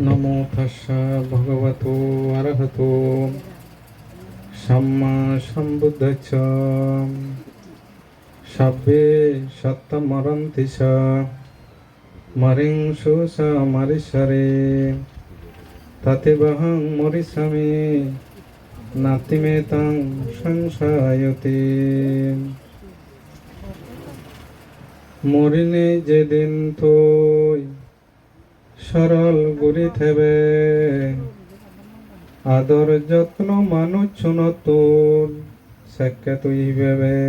নমো তস্য ভগবতো অরহতো সম্বুদ্ধ সব্বে সত্যমরন্তি স মরিংসু স মরিশ্বরে ততিবহং মরিষামি নাতিমে তং সংশয়তে মরিনে যেদিন তুই সরল গুরি থেবে। আদর যত্ন মানুষ নতুন, সেকে তুই ভেবে।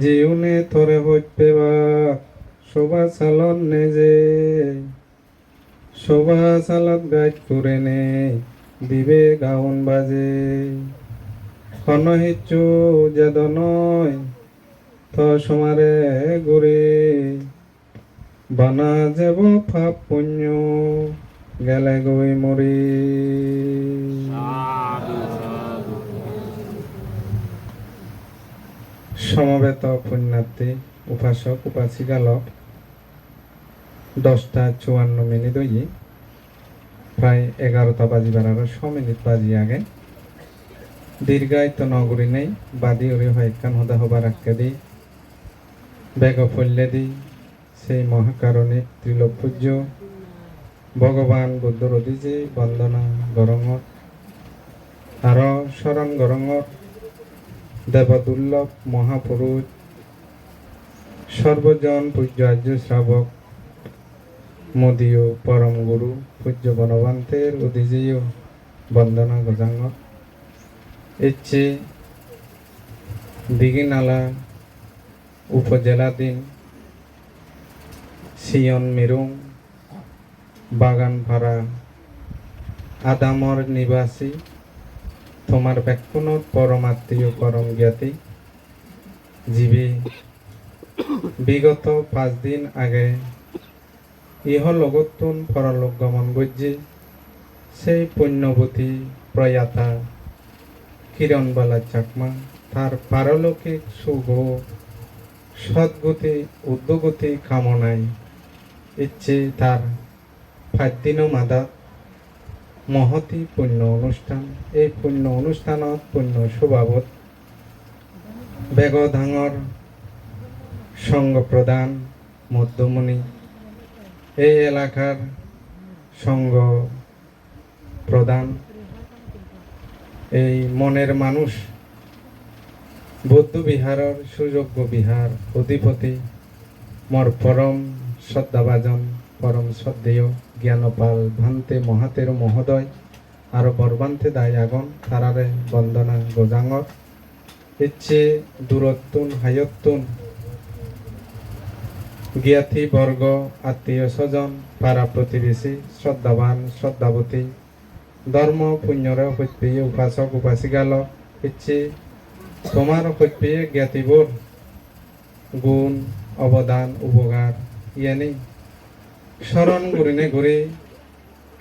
জিউনে থরে হইতে বা, শোভা চালন নেজে। শোভা চালত গাইড করে নে, দিবে গাউন বাজে। খনহিচু যেদ নয় থ সমারে গুরে বানা যাব ফাপ পুণ্য গেলে গই মরি সমবেত পুণ্যার্থী উপাসক উপাসিকালক দশটা চুয়ান্ন মিনিট হই প্রায় এগারোটা বাজিবার আরও ছ মিনিট বাজি আগে। দীর্ঘায়িত নগরী নেই বাদি ওরে হয় কান হদা হবার আটকে দিই বেগ ফল্লে দিই। সেই মহাকারণে ত্রিলোক পূজ্য। ভগবান বুদ্ধর অধিজে বন্দনা গরঙত আর শরণ গরঙত দেবদুর্লভ মহাপুরুষ। সর্বজন পূজ্য আর্য শ্রাবক। মোদীয় পরম গুরু পূজ্য বনবন্তের অধিজেয় বন্দনা গজাঙ্গত ইচ্ছে দিঘিনালা উপজেলাধীন সিয়ন বাগান বাগানপাড়া আদামর নিবাসী, তোমার ব্যাকুণত পরমাত্মীয় পরম জ্ঞাতি, জীবে। বিগত পাঁচ দিন আগে ইহ লগতুন পরলোক গমন গজ্জি, সেই পুণ্যবতী প্রয়াতা কিরণবালা চাকমা, তার পারলৌকিক শুভ সদ্গতি উদ্যোগতি কামনায় ইচ্ছে তার ফাদ্দিন মাদা। মহতি পুণ্য অনুষ্ঠান, এই পুণ্য অনুষ্ঠানত পুণ্য স্বভাৱত বেগধাঙৰ সংঘ প্রদান মধ্যমণি। এই এলাকার সংঘ প্রদান এই মনের মানুষ বৌদ্ধ বিহারের সুযোগ্য বিহার অধিপতি। মোর পরম শ্রদ্ধাভাজন পরম শ্রদ্ধেয় জ্ঞানপাল ভান্তে মহাতের মহোদয়, আর বরবান্তে দায় আগন তারারে বন্দনা গোজাঙর ইচ্ছে দূরত্তুন হায়ত্তুন জ্ঞাতি বর্গ আত্মীয় স্বজন, পাড়া প্রতিবেশী, শ্রদ্ধাবান, শ্রদ্ধাবতী। ধর্ম পুণ্যরে সত্যিয়ে উপাসক উপাসিকালক ইচ্ছে তোমার সত্যিয়ে জ্ঞাতিবোর গুণ, অবদান, উপকার। ইয়ানি স্মরণ করিনে ঘুরে।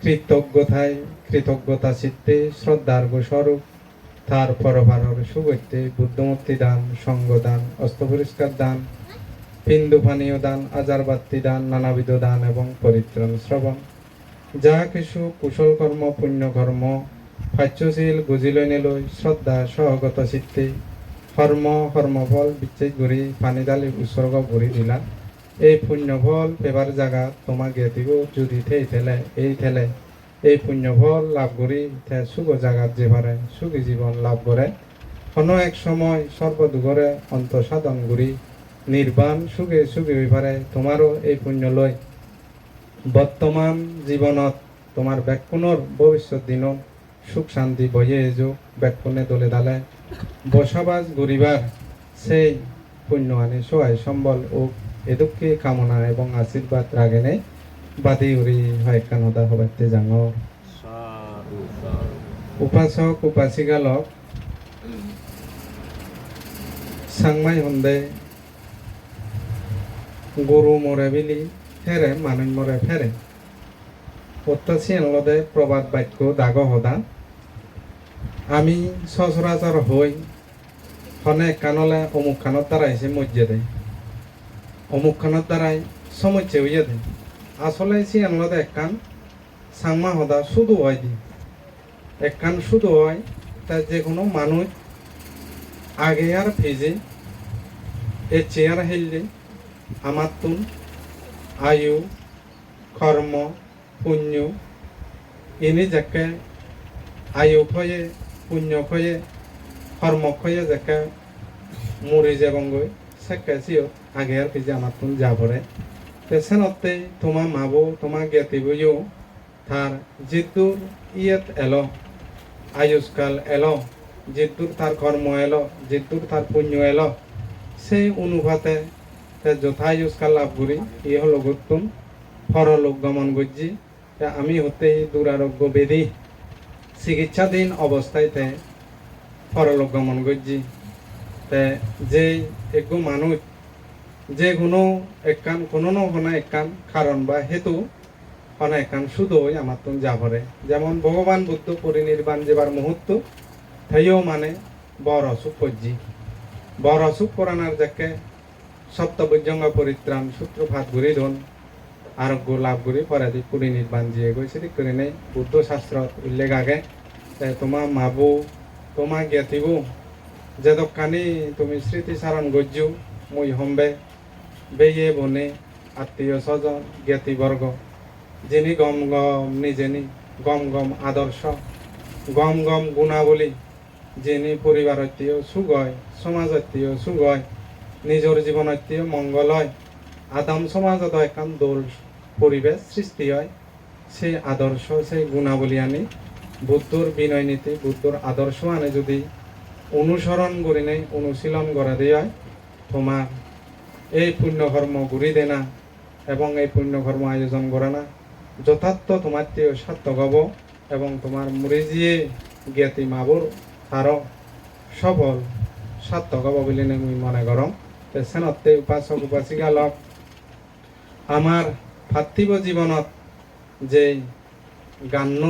কৃতজ্ঞতায় কৃতজ্ঞতা চিত্তে শ্রদ্ধার স্বরূপ। তার পরভারর সুগত্যে বুদ্ধমূর্তি দান, সঙ্গ দান, অস্ত্র পরিষ্কার দান হিন্দু পানীয় দান আজারবাত্তি দান, নানাবিধ দান এবং পরিত্রাণ শ্রবণ। যা কিছু কুশল কর্ম, পুণ্য কর্ম, পাচ্যশীল গুজিলৈ নিলৈ শ্ৰদ্ধা সহগত চিত্তে। কৰ্ম কৰ্মফল বিচ্ছেদ কৰি পানী ঢালি উৎসৰ্গ কৰি দিলা এই পুণ্যফল পেবার জাগা তোমাক জ্ঞাতিব যদি থেই থেলে এই থেলে এই পুণ্যফল লাভ কৰি থে সুখ জাগাত যে পারে, সুখী জীবন লাভ করে। কোনো এক সময় সর্বদুগরে অন্ত সাধন কৰি নির্বাণ সুখে সুখী হৈ পারে তোমারও এই পুণ্য লৈ। বর্তমান জীৱনত তোমাৰ ব্যাকুণৰ ভৱিষ্যত দিনত সুখ শান্তি বয়ে এযোগ ব্যাকুণে দলে দালে। বসবাস গরিবার সেই পুণ্য আনে সহায় সম্বল ও এদুকে কামনা এবং আশীর্বাদ রাগেনে বাদি উরি হয় কানদা হবাইতে জাঙর উপাসক উপাসিকালক সাংমাই হন্দে। গরু মরে বিলি ফেরে মানুষ মরে ফেরে অত্যাসী এনলদে প্রবাদ বাক্য দাগ হদা আমি সচরাচর হই হনে কানলে অমুক খানত দ্বারা এসে মজ্জে দেয় অমুক খানত দ্বারাই সমস্যা হইয়া দেয়। আসলে সে আনলদে এক কান সাংমা হদা শুধু হয় দি একখান শুধু হয় তা যে কোনো মানুষ আগে আর ফেজে এ চেয়ার হেললে আমার তুন আয়ু, কর্ম, পুণ্য ইনি যাকে আয়ু খয়ে, পুণ্য খয়ে, কর্ম খয়ে যাকে মরে যাবঙ্গই। ফেজে আমার তুন যাবরে পেছনতে তোমার মাবো তোমার জ্ঞাতিবইও তার জিদ্দুর ইয়েত এলো, আয়ুষ্কাল এলো জিদ্দুর তার কর্ম এলো জিদ্দুর তার পুণ্য এলো, সেই অনুপাতে তে যথা আয়ুষ্কাল লাভ করি ইয়ে হলো গতুন পরলোক গমন গজ্জি। আমি হতে দুরারোগ্য বেদি। চিকিৎসাধীন অবস্থায়তে পরলোক গমন গজ্জি। যে একগু মানুষ যে কোনো একখান কোনো ন কোনো একখান কারণ বা হেতু কোনো একখান শুধুই আমার তুম যাবরে যেমন ভগবান বুদ্ধ পরিনির্বাণ যেবার মুহূর্ত থেও মানে বড় বড় অসুখ পরানার যাকে সপ্তবৈজঙ্গ পরিত্রাণ সূত্রপাত ঘুরি ধন আরোগ্য লাভ করি পরাদি পরিনির্বাণ দিয়ে গৈছে করে নেই বুদ্ধ শাস্ত্র উল্লেখ আগে তে তোমার মাবু তোমার জ্ঞাতিবু যে দোকানি তুমি স্মৃতিচারণ গজ্জু, মই হম্বে। বেয়ে বনে আত্মীয় স্বজন জ্ঞাতিবর্গ যিনি গম গম নিজেনি, গম গম আদর্শ গম গম গুণাবলী যিনি পরিবারতীয় সুগয় সমাজতীয় সুগয়। নিজের জীবনতীয় মঙ্গল হয়। আদাম সমাজত এখন দোল পরিবেশ সৃষ্টি হয়। সেই আদর্শ সেই গুণাবলী আনি বুদ্ধর বিনয় নীতি বুদ্ধর আদর্শ আনে যদি অনুসরণ করি নেই, অনুশীলন করা দিয়ে তোমার এই পুণ্যকর্ম ঘুরি দে না এবং এই পুণ্যকর্ম আয়োজন করে না। যথার্থ তোমার তেও সার্থক হব এবং তোমার মুড়িজিয়ে জ্ঞাতি মাবুর তারও সফল সার্থক হব বলে আমি মনে করম সেনতে উপাসক উপাসিকা লগ আমার পার্থিব জীবনত যে গান্ন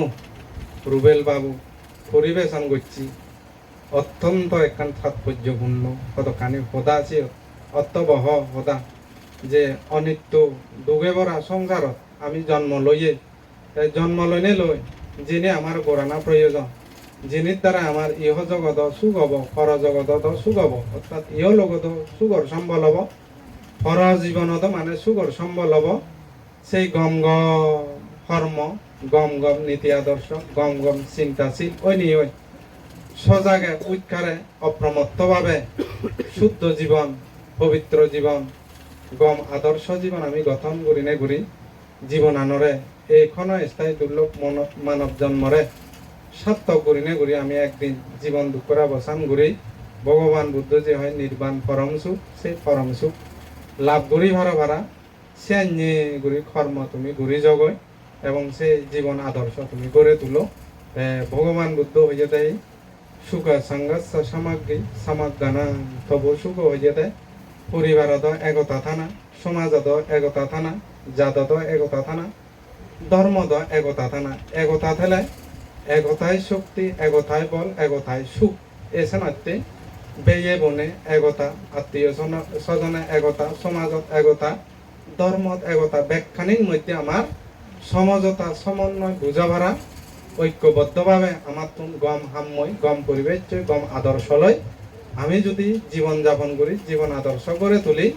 রুবেল বাবু, পরিবেশন করছি অত্যন্ত একখান তাৎপর্যপূর্ণ কতখানি সদা আছে অত্যবহ সদা যে অনিত্য দুগে ভরা সংসারত আমি জন্ম লইয়ে জন্ম লইনে লই, যিনি আমার গড়ানা প্রয়োজন যিনির দ্বারা আমার ইহ জগত সুখ হব পর জগত সুখ হব অর্থাৎ ইহ লগত সুখর সম্বল হব, পর জীবনত মানে সুখর সম্বল হব, সেই গম গম কর্ম, গম গম নীতি আদর্শ, গম গম চিন্তাশীল ওই নিয়ে সজাগে উৎকারে অপ্রমত্তভাবে শুদ্ধ জীবন পবিত্র জীবন গম আদর্শ জীবন আমি গঠন করি নে ঘুরি জীবন আনরে এইখন স্থায়ী দুর্লভ মন- মানব জন্মরে সার্থক করি নে ঘুরি আমি একদিন জীবন দুঃখরা বসান ঘুরি ভগবান বুদ্ধ যে হয় নির্বাণ পরম সুখ, সেই পরম সুখ লাভ করি ভাড়া ভাড়া সে ঘুরি কর্ম তুমি ঘুরি জগয় এবং সেই জীবন আদর্শ তুমি গড়ে তুলো। ভগবান বুদ্ধ হয়ে দেয় সুখ সংঘর্ষ সামগ্রী সামগ্রানা তবু সুখ দেয় পরিবারত একতা থানা সমাজত একতা থানা জাতত একতা থানা ধর্মত একতা থানা একতা থেলে, একতাই শক্তি, একতাই বল, একতাই সুখ, এসে নাতে বেয়ে বনে একতা, আত্মীয় স্বজনে একতা, সমাজত একতা, ধর্মত একতা, ব্যাখ্যানির মধ্যে আমার সমঝোতা, সমন্বয় বুঝাভরা ঐক্যবদ্ধভাবে আমার গম হাম্ময় গম পরিবেশ গম আদর্শ লয় আমি যদি জীবন যাপন করি, জীবন আদর্শ করে তুলি,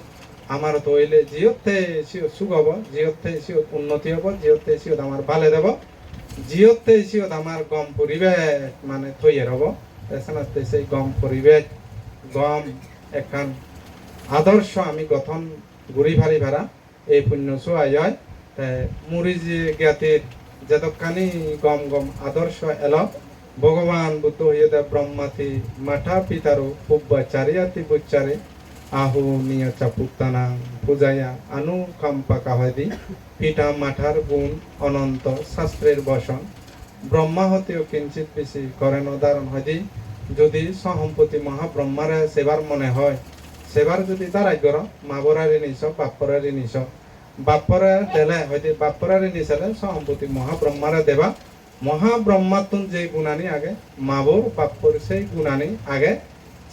আমার তৈলে জিওতে সিও সুখ হব জিওতে সিও উন্নতি হব জিওতে সিওত আমার ভালে দেব জিওতে সিওত আমার গম পরিবেশ মানে তৈয়ার হব এছাড়াতে সেই গম পরিবেশ, গম এখান আদর্শ আমি গঠন ঘুরি ভারি ভাড়া, এই পুণ্য হয়। মুড়ি জ্ঞাতির যতখানি গম গম আদর্শ এল, ভগবান বুদ্ধ হইতে ব্রহ্মাতি মাঠা পিতারো পুব্বাচারিয়াতি বুচ্চারে আহু নিয়া চাপুত্তানা পূজায়া আনু কম্পা কাহাদি পিতা মাঠার গুণ অনন্ত শাস্ত্রের বসন। ব্রহ্মা হতেও কিঞ্চিত বেশি করেন উদাহরণ হয়দি যদি সহম্পতি মহাব্রহ্মারে সেবার মনে হয়, সেবার যদি তারাই কর মাবরারি নিছ বাপরারি নিছ বাপরা দেলে, হয়তো বাপরারি নিছালে সহম্পতি মহাব্রহ্মারে দেবা। মহাব্রহ্মাতুন যে গুণানি আগে মাবর বাপ্পর সেই গুণানি আগে।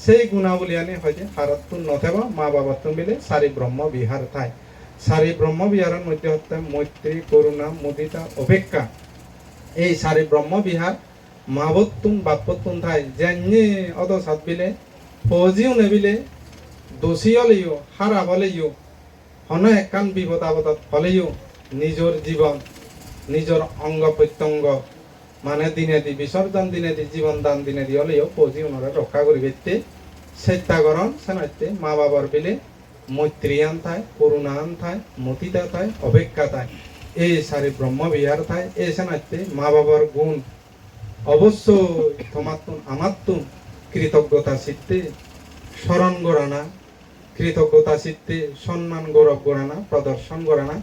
সেই গুণাবলী আনি হয়তো হারতুন নথেবা, মা বাবাতুন মিলে সারি ব্রহ্ম বিহার থায় সারি ব্রহ্ম বিহারের মধ্যে হচ্ছে মৈত্রী, করুণা, মুদিতা, অপেক্ষা। এই সারি ব্রহ্ম বিহার মাবত্তুম বাপত্তুম ঠাই জানি অদ সাত বিলে, ফৌজিও নেবিলে দোষী হলেও হারা হলেও হন একান বিপদ আপদত হলেও নিজর জীবন, নিজর অঙ্গ প্রত্যঙ্গ মানে দিনে দি বিসর্জন, দিনে দি জীবন দান, দিনে দি হলেও ফৌজি ওনারা রক্ষা করি বেতে চেষ্টাকরণ সেনাইতে মা বাবার বিলে মৈত্রী আন থায় করুণা আন থায় মতিতা থায়, অপেক্ষা থায়। এই সারি ব্রহ্ম বিহার থায় এই সেনাইতে মা বাবার গুণ। অবশ্যই তোমার তুন কৃতজ্ঞতা সিদ্ধে। স্মরণ গড়ানা কৃতজ্ঞতা সিদ্ধে সম্মান গৌরব গড়ানা প্রদর্শন গড়ানা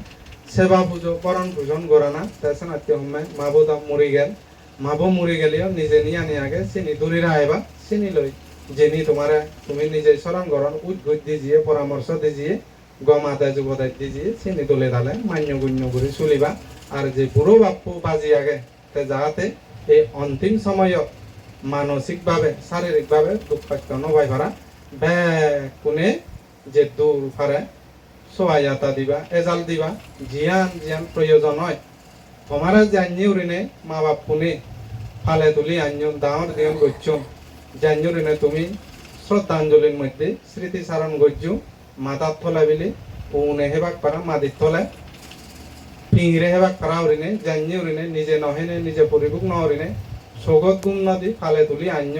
সেবা পুজো করণ পূজন গড়ানা তাছাড়া নাত্য সময় মা বোদা মরি গেল। মা বো মরি গেলেও নিজে নিয়ে আনি আগে। চিনি দূরিরা আইবা, চিনি লই। যিনি তোমারে, তুমি নিজে স্মরণ গরণ উদ্গুদ দিজিয়ে, পরামর্শ দিজিয়ে গমাদা যুবদাই দিজিয়ে, চিনি দলে দালে মান্য গুণ্য করে চলিবা। আর যে বুড়ো বাপু বাজি আগে, তে যাহাতে এই অন্তিম সময়ত মানসিকভাবে, শারীরিকভাবে দুঃখাক্ত নবাই পারা বে, কোনে যে দূর ফারে সহায়তা দিবা, এজাল দিবা জিয়ান জিয়ান প্রয়োজন হয়। তোমারা জানি উরিনে মা বাপ পুনে, ফালে তুলি আঞ্জন দাঁড় দিয়ন গচ্ছন জানি উরিনে তুমি শ্রদ্ধাঞ্জলির মধ্যে স্মৃতি সারণ গজ্জু মাতার থলা বিলি উনে হেবাক পারা মাদির থলে। পিংরে হেবাক পারা উরিনে জানি উরিনে নিজে নহেনে, নিজে পরিভোগ নহরিনে সগত গুণ নদী ফালে তুলি আন্য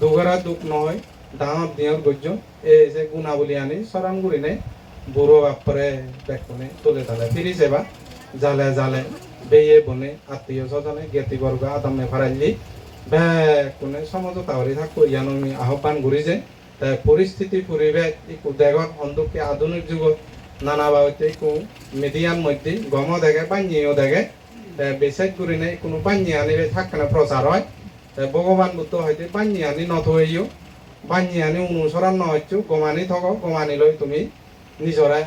দুগরা দুঃখ নহয় দাঁত দিয়র গজ্জ। এই যে গুণাবলী আনি সরান গুড়িনে বুড়ো বাপরে দেখুনে তুলে তালে ফিরি সেবা জালে জালে বেয়ে বনে, আত্মীয় স্বজনে জ্ঞাতি বর্গ আদামে ফারাইলি বেকুনে সমঝোতা হরি থাকো, ইয়ানো আমি আহ্বান ঘুরিছে তাই পরিস্থিতি পরিবেশ ইকু দেগত অন্ধকে আধুনিক যুগত। নানা বাবতে ইকু মিডিয়ার মধ্যে গম দেখে পাঞ্জিও দেখে বেসাইড করিনে কোনো পাঞ্জি আনিলে থাকলে প্রচার হয়। তাই ভগবান বুদ্ধ হয়তো পাঞ্জি আনি নথইও পাঞ্জি আনি অনুসরণ নহচ্ছু গমানি থক, গমানি লৈ তুমি নিজৰে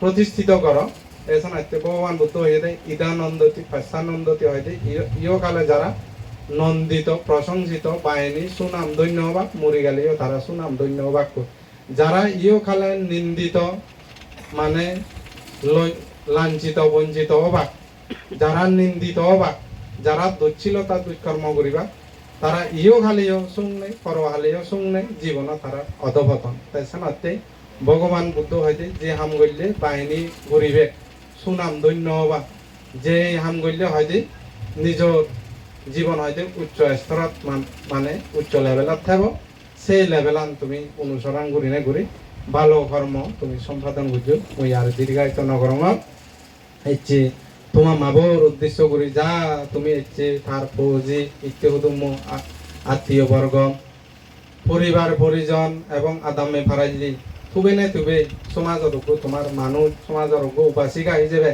প্ৰতিষ্ঠিত কৰ। এজন আত্য ভগবান বুদ্ধ হয়ে দেয় ইদানন্দতি, পাশ্চানন্দতি হয় দেয় ইয় কালে যারা নন্দিত প্রশংসিত বাহিনী সুনাম দৈন্য হবাক মরি গেলেও তারা সুনাম দৈন্য হবাক যারা ইয় কালে নিন্দিত মানে লাঞ্ছিত, বঞ্চিত হবাক যারা নিন্দিত হবাক যারা দুচ্ছিলতা দুষ্কর্ম করিবা তারা ইও খালিও শুংনে পর হালিও শুংনে জীবন তারা অধপতন। তাই সানাতে ভগবান বুদ্ধ হয়তো যে হাম গইলে বাহিনী ঘুরিবে সুনাম, ধন্য হবা। যে হাম গইলে হয়তো নিজর জীবন হয়তো উচ্চ স্তরত মানে উচ্চ লেভেলত থাকব। সেই লেভেলান তুমি অনুসরণ করি না ঘুরি ভালো কর্ম তুমি সম্পাদন করছ ওই আর দীর্ঘায়িত নগরম হচ্ছে তোমার মাবর উদ্দেশ্য করি, যা তুমি হচ্ছে তার ফৌজি ইত্যাদি আত্মীয় বর্গ, পরিবার, পরিজন এবং আদামে ফারাইলি তুবে নে তুবে সমাজর অজ্ঞ তোমার মানুষ সমাজর অজ্ঞ উপাসিকা হিসেবে,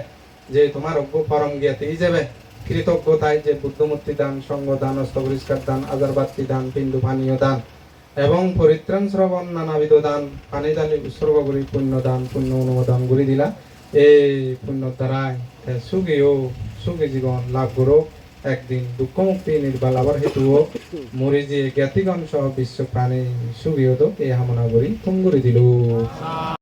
যে তোমার অজ্ঞ পরম জ্ঞাতি হিসেবে কৃতজ্ঞতায় যে বুদ্ধমূর্তি দান, সঙ্গ দান অস্ত পরিষ্কার দান আজারবাতি দান পিণ্ডু পানীয় দান এবং পরিত্রাণ শ্রবণ, নানাবিধ দান, পানি দানি উৎসর্গ করি, পুণ্য দান, পুণ্য অনুমোদন করে দিলা। এই পুণ্য দ্বারাই সুখেও সুখে জীবন লাভ করো। একদিন দুঃখ মুক্তি নির্বাল আবার হেতু মরে যে জ্ঞাতিগণ সহ বিশ্ব প্রাণী সুগিয়ত এই হামনা করি, তুঙ্গুরি দিল।